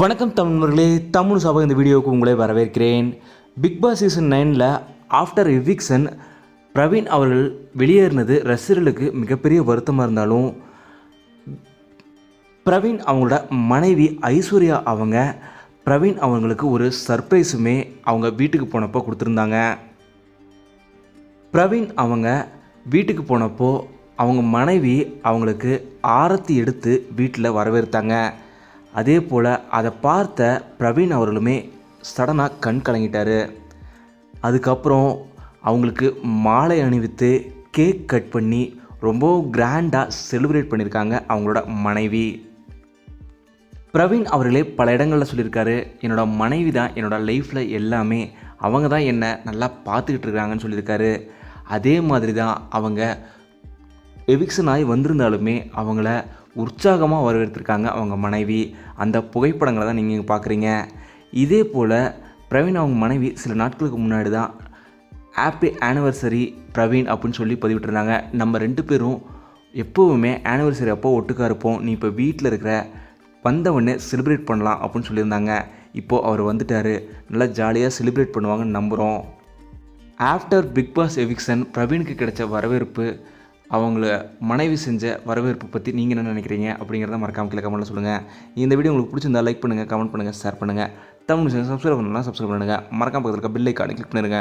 வணக்கம் தமிழ்மர்களே தமிழ் சபை இந்த வீடியோவுக்கு உங்களை வரவேற்கிறேன். பிக் பாஸ் சீசன் நைனில் ஆஃப்டர் எவிக்சன் பிரவீன் அவர்கள் வெளியேறினது ரசிகர்களுக்கு மிகப்பெரிய வருத்தமாக இருந்தாலும் பிரவீன் அவங்களோட மனைவி ஐஸ்வர்யா அவங்க பிரவீன் அவங்களுக்கு ஒரு சர்ப்ரைஸுமே அவங்க வீட்டுக்கு போனப்போ கொடுத்துருந்தாங்க. பிரவீன் அவங்க வீட்டுக்கு போனப்போ அவங்க மனைவி அவங்களுக்கு ஆரத்தி எடுத்து வீட்டில் வரவேற்றாங்க. அதே போல் அதை பார்த்த பிரவீன் அவர்களுமே சடனாக கண் கலங்கிட்டார். அதுக்கப்புறம் அவங்களுக்கு மாலை அணிவித்து கேக் கட் பண்ணி ரொம்ப கிராண்டாக செலிப்ரேட் பண்ணியிருக்காங்க அவங்களோட மனைவி. பிரவீன் அவர்களே பல இடங்களில் சொல்லியிருக்காரு என்னோட மனைவி தான் என்னோடய லைஃப்பில் எல்லாமே அவங்க தான் என்னை நல்லா பார்த்துக்கிட்டு இருக்காங்கன்னு சொல்லியிருக்காரு. அதே மாதிரி தான் அவங்க எவிக்ஷன் ஆகி வந்திருந்தாலுமே அவங்கள உற்சாகமாக வரவேற்றிருக்காங்க அவங்க மனைவி. அந்த புகைப்படங்களை தான் நீங்கள் பார்க்குறீங்க இதே போல் பிரவீன் அவங்க மனைவி சில நாட்களுக்கு முன்னாடி தான் ஹாப்பி ஆனிவர்சரி பிரவீன் அப்படின்னு சொல்லி பதிவிட்டிருந்தாங்க. நம்ம ரெண்டு பேரும் எப்போவுமே ஆனிவர்சரி அப்போ ஒட்டுக்கா இருப்போம். நீ இப்போ வீட்டில் இருக்கிற வந்தவொடனே செலிப்ரேட் பண்ணலாம் அப்படின்னு சொல்லியிருந்தாங்க. இப்போது அவர் வந்துட்டார். நல்லா ஜாலியாக செலிப்ரேட் பண்ணுவாங்கன்னு நம்புகிறோம் ஆஃப்டர் பிக் பாஸ் எவிக்சன் பிரவீனுக்கு கிடைச்ச வரவேற்பு அவங்கள மனைவி செஞ்ச வரவேற்பு பற்றி நீங்கள் என்ன நினைக்கிறீங்க அப்படிங்கிறத மறக்காம கீழே கமெண்ட்டில் சொல்லுங்கள் இந்த வீடியோ உங்களுக்கு பிடிச்சிருந்தா லைக் பண்ணுங்கள் கமெண்ட் பண்ணுங்கள் ஷேர் பண்ணுங்கள் தமிழ் சப்ஸ்கிரைப் பண்ணலாம் சப்ஸ்கிரைப் பண்ணுங்கள் மறக்காம பக்கத்தில் இருக்க பில்லை கார்டு கிளிக் பண்ணிடுங்க